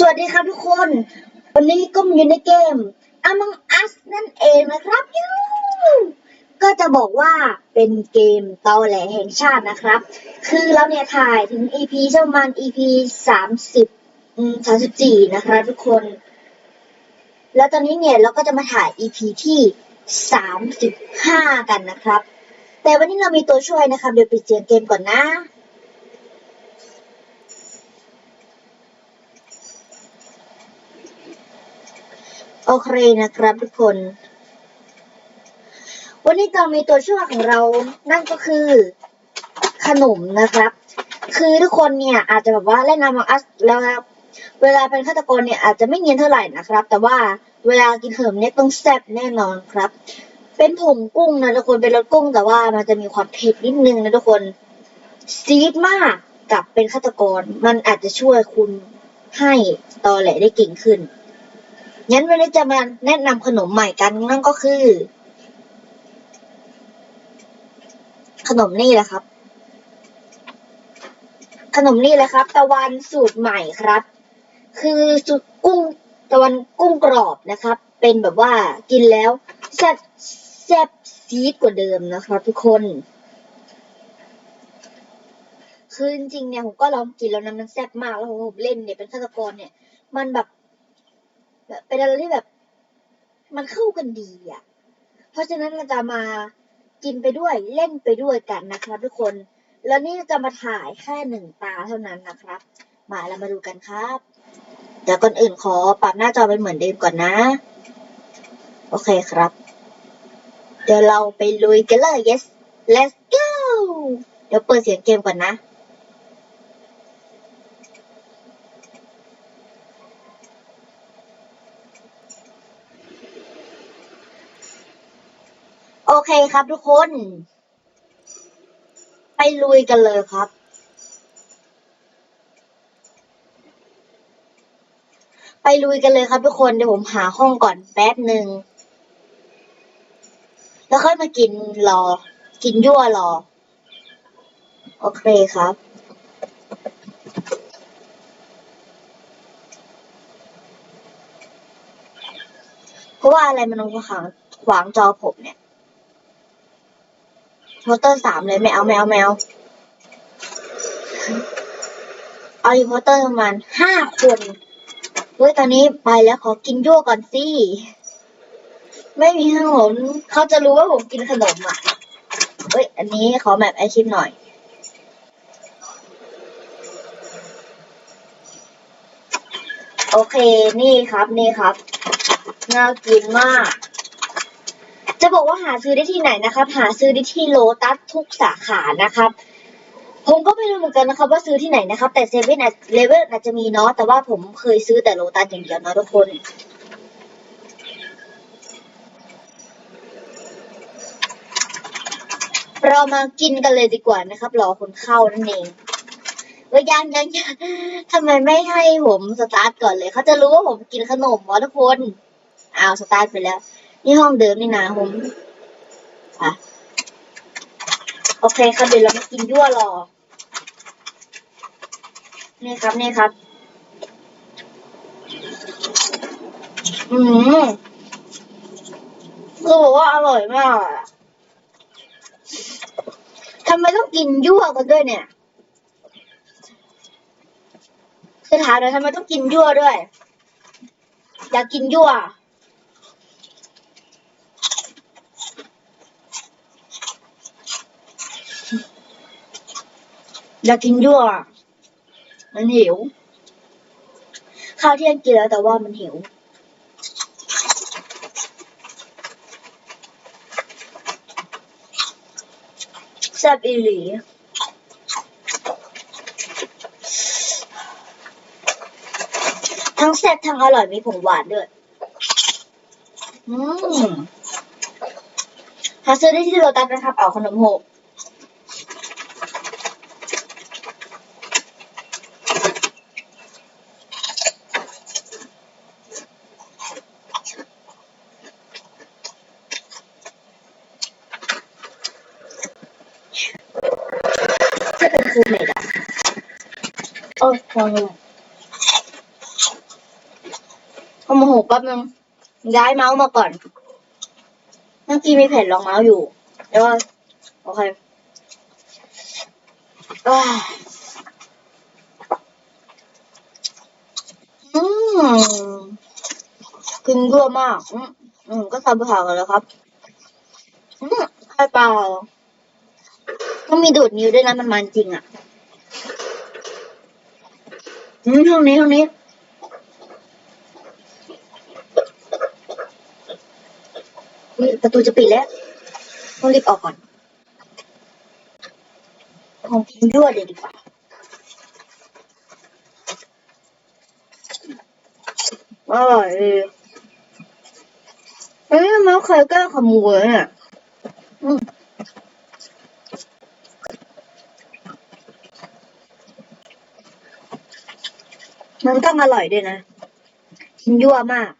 สวัสดีครับทุกคน วันนี้ก็อยู่ในเกม Among Us นั่นเองนะครับยูก็จะบอกว่าเป็นเกมตอแหลแห่งชาตินะครับ คือเราเนี่ยถ่ายถึง EP ช่ประมาณ EP สามสิบสามสิบสี่นะครับทุกคน แล้วตอนนี้เนี่ยเราก็จะมาถ่าย EP ที่สามสิบห้ากันนะครับ แต่วันนี้เรามีตัวช่วยนะครับ เดี๋ยวไปเสียงเกมก่อนนะ โอเคนะครับทุกคน วันนี้เรามีตัวช่วยของเรานั่นก็คือ ขนมนะครับ คือทุกคนเนี่ยอาจจะแบบว่าเล่นนามังอัสแล้วเวลาเป็นฆาตกรเนี่ยอาจจะไม่เนียนเท่าไหร่นะครับ แต่ว่าเวลากินขนมเนี่ยต้องแซ่บแน่นอนครับ เป็นผงกุ้งนะทุกคนเป็นรสกุ้ง แต่ว่ามันจะมีความเผ็ดนิดนึงนะทุกคนซีดมากกับเป็นฆาตกร มันอาจจะช่วยคุณให้ตอแหลได้เก่งขึ้น งั้นวันนี้จะมาแนะนำขนมใหม่กันนั่นก็คือ ขนมนี่แหละครับ ขนมนี่แหละครับ ตะวันสูตรใหม่ครับ คือสูตรกุ้งตะวันกุ้งกรอบนะครับ เป็นแบบว่ากินแล้วแซ่บแซ่บซีดกว่าเดิมนะครับทุกคนคือจริงๆเนี่ยผมก็ลองกินแล้วนะมันแซ่บมากแล้วผมเล่นเนี่ยเป็นฆาตกรเนี่ย มันแบบ แบบเป็นอะไรที่แบบ มันเข้ากันดีอะ เพราะฉะนั้นเราจะมากินไปด้วยเล่นไปด้วยกันนะครับทุกคน แล้วนี่จะมาถ่ายแค่หนึ่งตาเท่านั้นนะครับ มาเรามาดูกันครับเดี๋ยวก่อนอื่นขอปรับหน้าจอเป็นเหมือนเดิมก่อนนะ โอเคครับ เดี๋ยวเราไปลุยกันเลย yes let's go เดี๋ยวเปิดเสียงเกมก่อนนะ เคครับทุกคน ไปลุยกันเลยครับ ไปลุยกันเลยครับทุกคน เดี๋ยวผมหาห้องก่อนแป๊บหนึ่ง แล้วค่อยมากินรอ กินยั่วรอ โอเคครับเพราะว่าอะไรมันมาขวางขวางจอผมเนี่ย มอเตอร์สามเลยไม่เอาไม่เอาไม่เอาเอาอีกมอเตอร์ประมาณห้าคนเฮ้ยตอนนี้ไปแล้วขอกินยั่วก่อนสิ ไม่มีขนมเขาจะรู้ว่าผมกินขนมอะเฮ้ยอันนี้ขอแบบไอชิมหน่อยโอเค นี่ครับ นี่ครับ น่ากินมาก จะบอกว่าหาซื้อได้ที่ไหนนะครับ หาซื้อได้ที่โลตัสทุกสาขานะครับผมก็ไม่รู้เหมือนกันนะครับว่าซื้อที่ไหนนะครับ แต่เซเว่นเลเวลอาจจะมีเนาะแต่ว่าผมเคยซื้อแต่โลตัสอย่างเดียวนะทุกคน เรามากินกันเลยดีกว่านะครับ รอคนเข้านั่นเองว้ยยังยังยังทำไมไม่ให้ผมสตาร์ทก่อนเลย เขาจะรู้ว่าผมกินขนมวะทุกคนอ้าวสตาร์ทไปแล้ว นี่ห้องเดิมนี่นะผมอะโอเคครับเดี๋ยวเรามากินยั่วรอ นี่ครับนี่ครับ อืมคือบอกว่าอร่อยมากทำไมต้องกินยั่วกันด้วยเนี่ยคือถามเลยทำไมต้องกินยั่วด้วย อยากกินยั่ว อยากกินยั่วมันหิว ข้าวเที่ยงกินแล้วแต่ว่ามันหิว แซ่บอีหลีทั้งแซ่บทั้งอร่อยมีผงหวานด้วย อืมหาซื้อได้ที่โรตัสนะครับเอาขนมหก จะเป็นฟูเมดอะโอ้โหเอาโมโหแป๊บนึงย้ายเมาส์มาก่อน เมื่อกี้มีแผ่นรองเมาส์อยู่แล้วก็โอเคอ่าอืมกินรั่วมาก อืมอืมก็ทำผ่ากันแล้วครับ อืมไข่เปล่า ต้องมีดูดนิ้วด้วยนะมันมันจริงอะอืมห้องนี้ห้องนี้ประตูจะปิดแล้วต้องรีบออกก่อนของกินยั่วเลยดีกว่าอร่อยเอ้ยมาใครกล้าขโมยอะ อืม มันต้องอร่อยด้วยนะกินยั่วมาก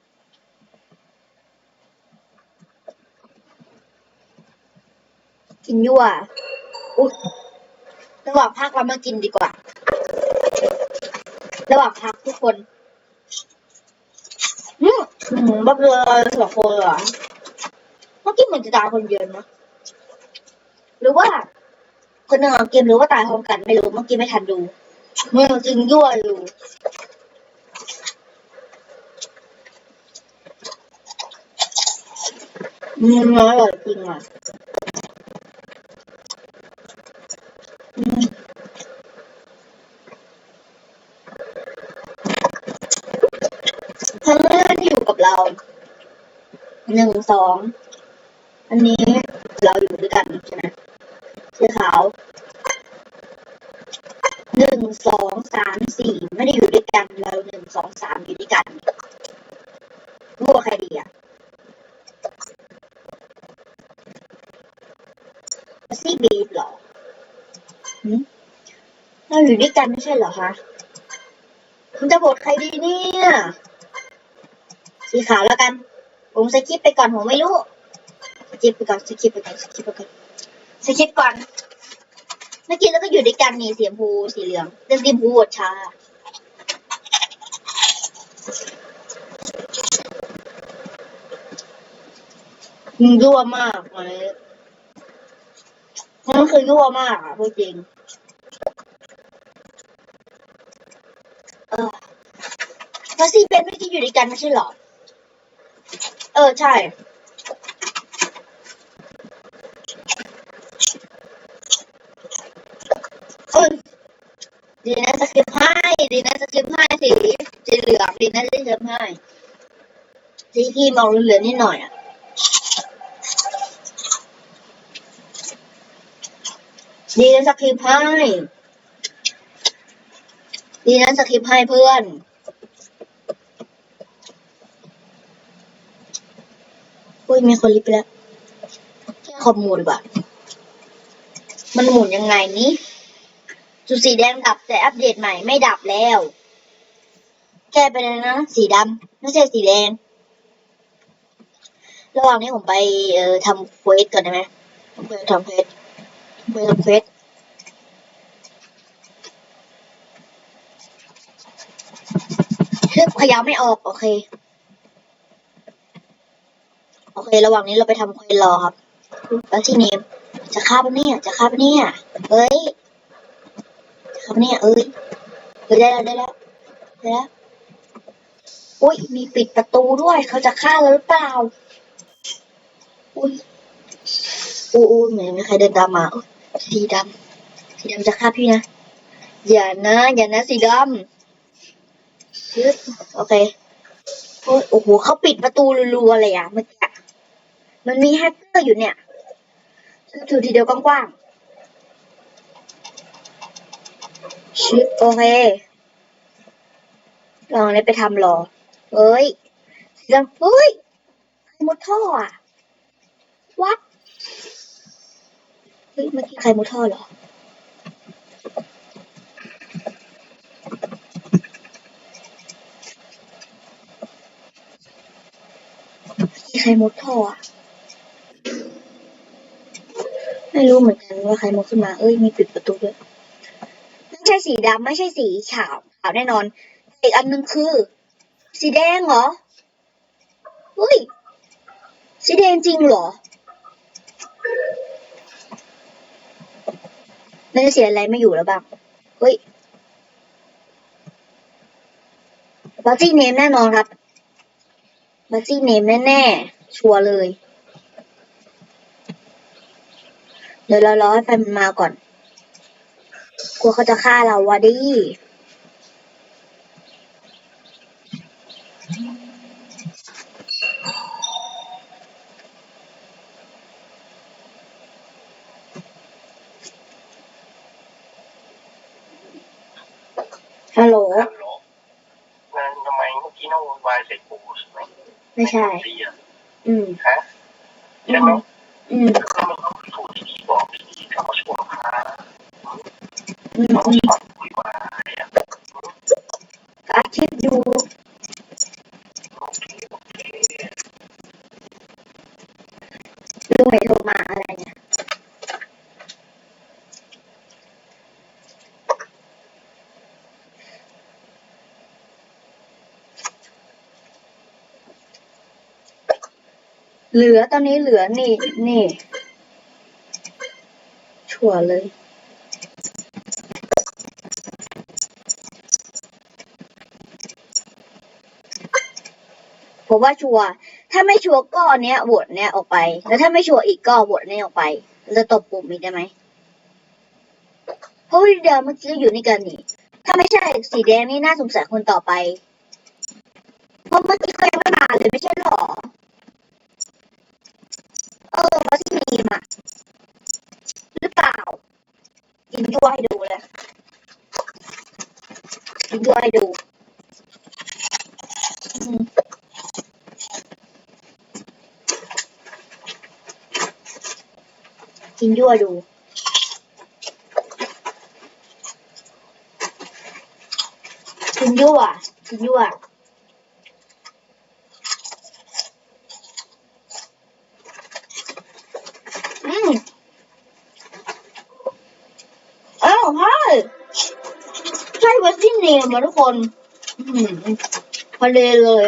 กินยั่วอุ๊ยระหว่างพักเรามากินดีกว่า ระหว่างพักทุกคนอืมอืมบักเลยสองคนเหรอเมื่อกี้เหมือนจะตายคนเดียวนะหรือว่า คนหนึ่งเอาเกมหรือว่าตายพร้อมกันไม่รู้เมื่อกี้ไม่ทันดูเมื่อจึงยั่วอยู่ อืมอร่อยจริงอะเพื่อนที่อยู่กับเราหนึ่งสองอันนี้เราอยู่ด้วยกันใช่ไหมสื้อขาวหนึ่งสองสามสี่ไม่ได้อยู่ด้วยกันเราหนึ่งสองสามอยู่ด้วยกันรู้ว่าใครดีอะ ซี่บีบเหรอหืมเราอยู่ด้วยกันไม่ใช่เหรอคะคุณจะโหวตใครดีเนี่ย สีขาวแล้วกัน ผมสคิปไปก่อนผมไม่รู้สคิปไปก่อนสคิปไปก่อนสคิปไปก่อนสคิปก่อน เมื่อกี้แล้วก็อยู่ด้วยกันนี่สีชมพูสีเหลืองเรื่องสีชมพูโหวตช้ามันยั่วมากเลย มันคือยั่วมากอะพูดจริง เออแล้วซีเป็นเมื่อกี้อยู่ด้วยกันไม่ใช่หรอ เออ ใช่ดีนะสคริปให้ดีนะสคริปให้สีสีเหลืองดีนะสคริปให้สีที่มองเหลืองนิดหน่อยอะ ดีนะสคริปให้ดีนะสคริปให้เพื่อนอุ้ยมีคนรีไปแล้วแค่ขอหมุนดีกว่ามันหมุนยังไงนี้จุดสีแดงดับแต่อัปเดตใหม่ไม่ดับแล้ว แก้ไปเลยนะ สีดำไม่ใช่สีแดง ระหว่างนี้ผมไปเอ่อทำเควสก่อนได้ไหมผมไปทำเควส ผมไปทำเควสเฮ้ยขยาไม่ออก โอเค โอเค ระหว่างนี้เราไปทำเควสรอครับ แล้วที่นี้จะฆ่าปะเนี่ย จะฆ่าปะเนี่ย เอ้ยจะฆ่าปะเนี่ย เอ้ยเอ้ยได้แล้วได้แล้วได้แล้วอุ้ยมีปิดประตูด้วย เขาจะฆ่าเราหรือเปล่า อุ้ยอู้อู้เหมือนมีใครเดินตามมาอุ๊ย สีดำสีดำจะฆ่าพี่นะ อย่านะ อย่านะสีดำยึดโอเคโอ้ยโอ้โหเขาปิดประตูรัวๆเลยอะเมื่อกี้มันมีแฮกเกอร์อยู่เนี่ยถือทีเดียวกว้างๆชิปโอเคลองเลยไปทำรอเฮ้ยสียงเฮ้ยใครมุดท่ออะวัด ฮ้ยเมื่อกี้ใครมุดท่อเหรอใครมุดท่ออะไม่รู้เหมือนกันว่าใครมุดขึ้นมา เอ้ย มีปิดประตูด้วย ไม่ใช่สีดำไม่ใช่สีขาวขาวแน่นอน อีกอันหนึ่งคือ สีแดงเหรอ เฮ้ย สีแดงจริงเหรอ ไม่ได้เสียอะไรไม่อยู่แล้วบ้างเฮ้ยบัตซี่เนมแน่นอนครับบัตซี่เนมแน่ๆ ชัวร์เลย เดี๋ยวเรารอให้แฟนมันมาก่อน กลัวเขาจะฆ่าเราวะดิ ฮัลโหล ฮัลโหลนั่นทำไมเมื่อกี้น้องโวยวายใส่กูใช่ไหมไม่ใช่เสียอืมฮะใช่ไหมอืม ก็มันต้องถูกดีๆบอกดีๆเขาก็ช่วงพา อืม น้อง อืม ชอบคุยว่าอะไรอะ อาทิตย์อยู่ โอเคโอเค ลุงไหนโทรมาอะไรเนี่ย เหลือตอนนี้เหลือนี่นี่ชัวเลย ผมว่าชัวถ้าไม่ชัวก็อนเนี้ยโหวตเนี้ยออกไป แล้วถ้าไม่ชัวอีกก็โหวตเนี้ยออกไปเราจะตบปุ่มอีกได้ไหมเพราะว่าเดิมเมื่อกี้อยู่ในกันนี่ ถ้าไม่ใช่สีแดงนี่น่าสงสัยคนต่อไป เพราะเมื่อกี้เขายังไม่มาเลยไม่ใช่หรอ เออมาที่มีมอะหรือเปล่า กินด้วให้ดูเลยกินด้วให้ดูกินด้วยดูกินยั่วกินยั่วอืมอ้าวใช่ใช่วัดที่เนมอะทุกคนอืมพอดีเลย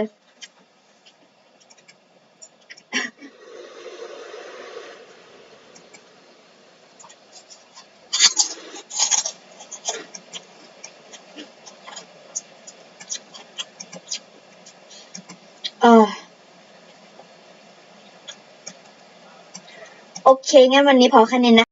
โอเคงั้นวันนี้พอแค่นี้นะ